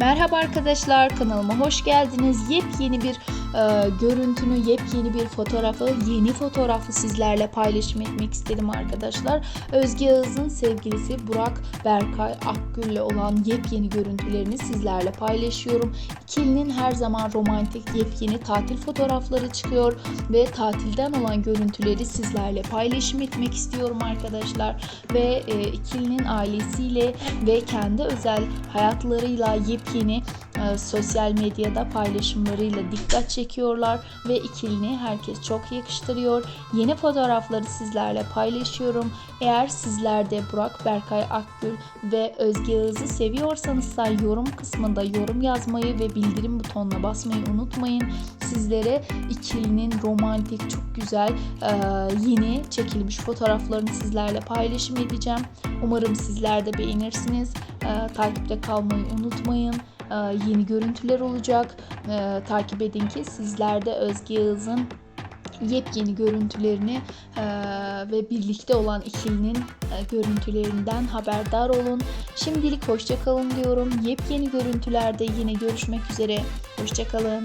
Merhaba arkadaşlar kanalıma hoş geldiniz. Yepyeni bir e, görüntünü, yepyeni bir fotoğrafı, yeni fotoğrafı sizlerle paylaşım etmek istedim arkadaşlar. Özge Yağız'ın sevgilisi Burak Berkay Akgül'le olan yepyeni görüntülerini sizlerle paylaşıyorum. İkilinin her zaman romantik yepyeni tatil fotoğrafları çıkıyor ve tatilden olan görüntüleri sizlerle paylaşım etmek istiyorum arkadaşlar. Ve e, ikilinin ailesiyle ve kendi özel hayatlarıyla yepyeni e, sosyal medyada paylaşımlarıyla dikkat çekiyorlar ve ikilini herkes çok yakıştırıyor. Yeni fotoğrafları sizlerle paylaşıyorum. Eğer sizler de Burak Berkay Akgül ve Özge Yağız'ı seviyorsanız da yorum kısmında yorum yazmayı ve bildirim butonuna basmayı unutmayın. Sizlere ikilinin romantik çok güzel yeni çekilmiş fotoğraflarını sizlerle paylaşım edeceğim. Umarım sizler de beğenirsiniz. Takipte kalmayı unutmayın. E, yeni görüntüler olacak. E, takip edin ki sizler de Özge Yağız'ın yepyeni görüntülerini e, ve birlikte olan ikilinin e, görüntülerinden haberdar olun. Şimdilik hoşça kalın diyorum. Yepyeni görüntülerde yine görüşmek üzere. Hoşça kalın.